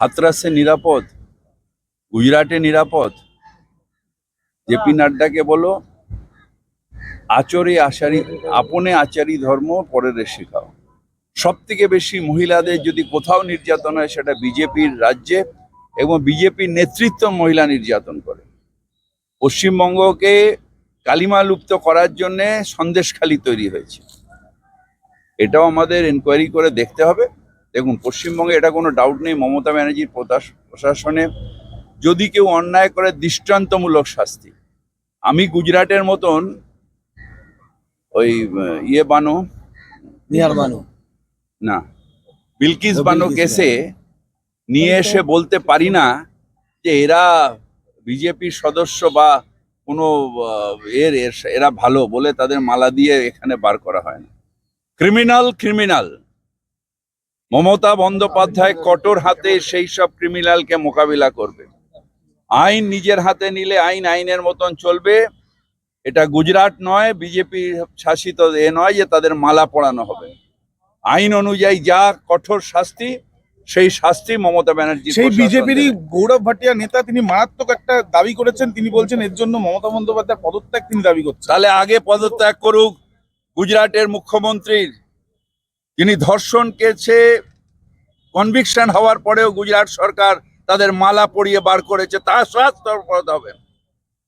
হাতরাসে নিরাপদ, গুজরাটে নিরাপদ। জেপি নাড্ডাকে বলো, আচরে আচারি, আপনে আচারি ধর্ম, পরের শেখাও সব থেকে বেশি মহিলাদের যদি কোথাও নির্যাতন হয়, সেটা বিজেপির রাজ্যে এবং বিজেপির নেতৃত্ব মহিলা নির্যাতন করে। পশ্চিমবঙ্গকে কালিমা লুপ্ত করার জন্যে সন্দেশখালি তৈরি হয়েছে। এটাও আমাদের এনকোয়ারি করে দেখতে হবে। দেখুন পশ্চিমবঙ্গে এটা কোনো ডাউট নেই মমতা ব্যানার্জির প্রশাসনে যদি কেউ অন্যায় করে দৃষ্টান্তমূলক শাস্তি। আমি গুজরাটের মতন ওই ইয়ে বানো নিহার মানু না বিলকিস বানো কেসে নিয়ে এসে বলতে পারি না যে এরা বিজেপির সদস্য বা কোনো এর- এরা ভালো বলে তাদের মালা দিয়ে এখানে বার করা হয় না। Criminal criminal. মমতা বন্দ্যোপাধ্যায় কঠোর হাতে সেই সব ক্রিমিনালকে মোকাবিলা করবে। আইন নিজের হাতে নিলে আইন আইনের মতন চলবে। এটা গুজরাট নয় বিজেপি শাসিত এ নয় যে তাদের মালা পড়ানো হবে। আইন অনুযায়ী যা কঠোর শাস্তি সেই শাস্তি মমতা ব্যানার্জি সেই বিজেপিরই গৌরব ভাটিয়া নেতা তিনি মারাত্মক একটা দাবি করেছেন। তিনি বলছেন এর জন্য মমতা বন্দ্যোপাধ্যায় পদত্যাগ তিনি দাবি করছেন। তাহলে আগে পদত্যাগ করুক গুজরাটের মুখ্যমন্ত্রীর। যিনি ধর্ষণ কেছে কনভিকশন হওয়ার পরেও গুজরাট সরকার তাদের মালা পরিয়ে বার করেছে তার স্বাস্থ্য পদ হবে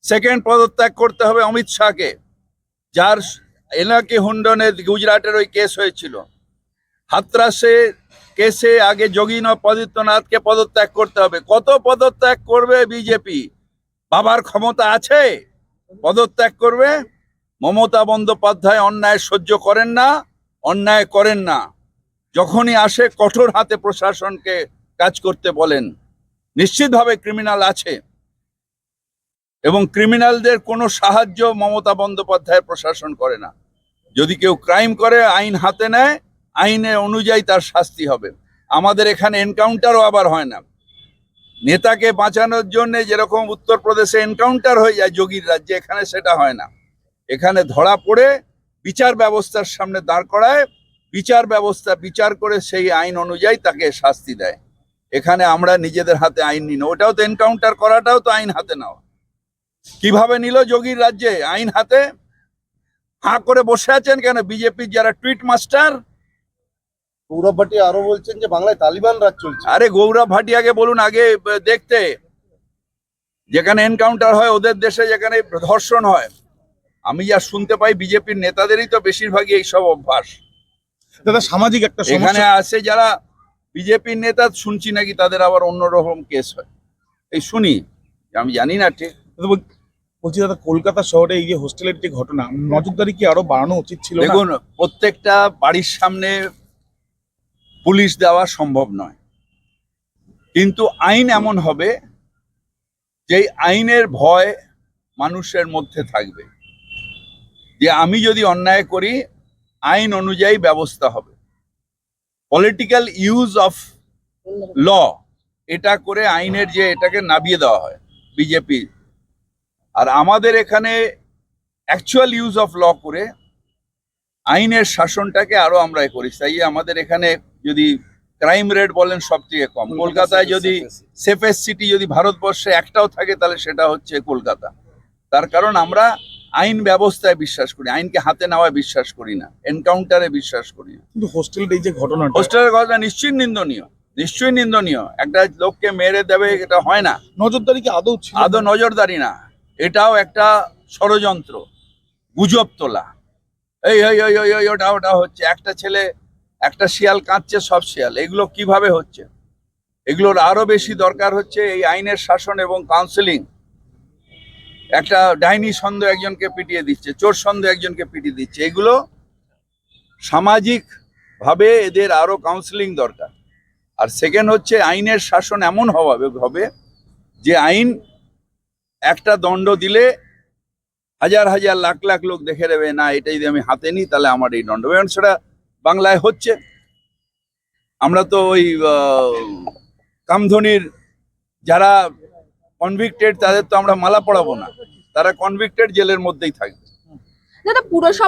সেকেন্ড পদত্যাগ করতে হবে অমিত শাহকে, যার এলাকি হুন্ডনে গুজরাটের ওই কেস হয়েছিল। হাতরাসে কেসে আগে যোগীন পদিত্যনাথকে পদত্যাগ করতে হবে। কত পদত্যাগ করবে বিজেপি? বাবার ক্ষমতা আছে? পদত্যাগ করবে? মমতা বন্দ্যোপাধ্যায় অন্যায় সহ্য করেন না। অন্যায় করেন না। যখনই আসে, কঠোর হাতে প্রশাসনকে কাজ করতে বলেন। নিশ্চিতভাবে ক্রিমিনাল আছে। এবং ক্রিমিনালদের কোনো সাহায্য মমতা বন্দ্যোপাধ্যায় প্রশাসন করে না। যদি কেউ ক্রাইম করে, আইন হাতে নেয়, আইনের অনুযায়ী তার শাস্তি হবে। আমাদের এখানে এনকাউন্টারও আবার হয় না। নেতাকে বাঁচানোর জন্য যেরকম উত্তরপ্রদেশে এনকাউন্টার হয়ে যায় যোগীর রাজ্যে, এখানে সেটা হয় না। এখানে ধরা পড়ে বিচার ব্যবস্থার সামনে দাঁড় করায় বিচার ব্যবস্থা বিচার করে সেই আইন অনুযায়ী তাকে শাস্তি দেয়। এখানে আমরা নিজেদের হাতে আইন নিন ওটাও তো এনকাউন্টার করাটাও তো আইন হাতে নেওয়া। কীভাবে নিল যোগীর রাজ্যে? আইন হাতে? হাঁ করে বসে আছেন কেন? বিজেপির যারা টুইট মাস্টার গৌরব ভাটিয়া আরও বলছেন যে বাংলায় তালিবান রাজ চলছে। আরে গৌরব ভাটিয়াকে বলুন আগে দেখতে। যেখানে এনকাউন্টার হয় ওদের দেশে যেখানে ধর্ষণ হয় আমি যা শুনতে পাই বিজেপির নেতাদেরই তো বেশিরভাগই এইসব অভ্যাস। দাদা সামাজিক একটা এখানে আসে যারা বিজেপির নেতা শুনছি নাকি তাদের আবার অন্যরকম কেস হয়। এই শুনি আমি জানি না ঠিক। বলছি দাদা কলকাতা শহরে এই যে হোস্টেলের যে ঘটনা নজরদারি কি আরও বাড়ানো উচিত ছিল দেখুন প্রত্যেকটা বাড়ির সামনে পুলিশ দেওয়া সম্ভব নয়। কিন্তু আইন এমন হবে যে আইনের ভয় মানুষের মধ্যে থাকবে। যে আমি যদি অন্যায় করি আইন অনুযায়ী ব্যবস্থা হবে। পলিটিক্যাল ইউজ অফ ল এটা করে আইনের যে এটাকে নাবিয়ে দেওয়া হয় বিজেপি আর আমাদের এখানে অ্যাকচুয়াল ইউজ অফ ল করে আইনের শাসনটাকে আরও আমরা করি। তাই আমাদের এখানে যদি ক্রাইম রেট বলেন সব থেকে কম। কলকাতায় যদি সেফেস্ট সিটি। যদি ভারতবর্ষে একটাও থাকে তাহলে সেটা হচ্ছে কলকাতা। তার কারণ আমরা আইন ব্যবস্থায় বিশ্বাস করি আইনকে হাতে নেওয়ায় বিশ্বাস করি না এনকাউন্টারে বিশ্বাস করি না। কিন্তু হোস্টেলের এই যে ঘটনা হোস্টেলের ঘটনা নিশ্চয়ই নিন্দনীয় নিশ্চয়ই নিন্দনীয়। একটা লোককে মেরে দেবে এটা হয় না। নজরদারি কি আদৌ আদৌ নজরদারি না। এটাও একটা ষড়যন্ত্র গুজব তোলা। এই এই ওই ওই ওই ওটা ওটা হচ্ছে। একটা ছেলে একটা শিয়াল কাঁদছে সব শিয়াল। এগুলো কীভাবে হচ্ছে? এগুলোর আরও বেশি দরকার হচ্ছে এই আইনের শাসন এবং কাউন্সিলিং একটা ডাইনি সন্দেহ একজনকে পিটিয়ে দিচ্ছে, চোর সন্দেহ একজনকে পিটিয়ে দিচ্ছে, এগুলো সামাজিক ভাবে এদের আরও কাউন্সিলিং দরকার। আর সেকেন্ড হচ্ছে আইনের শাসন এমন হওয়া হবে যে আইন একটা দণ্ড দিলে হাজার হাজার লাখ লাখ লোক দেখে দেবে না এটা যদি আমি হাতে নিই, তাহলে আমার এই দণ্ড এবং সেটা বাংলায় হচ্ছে। আমরা তো ওই কামধনির যারা কনভিক্টেড তাদের তো আমরা মালা পড়াবো না। তারা কনভিক্টেড জেলের মধ্যেই থাকবে। দাদা পুরসভা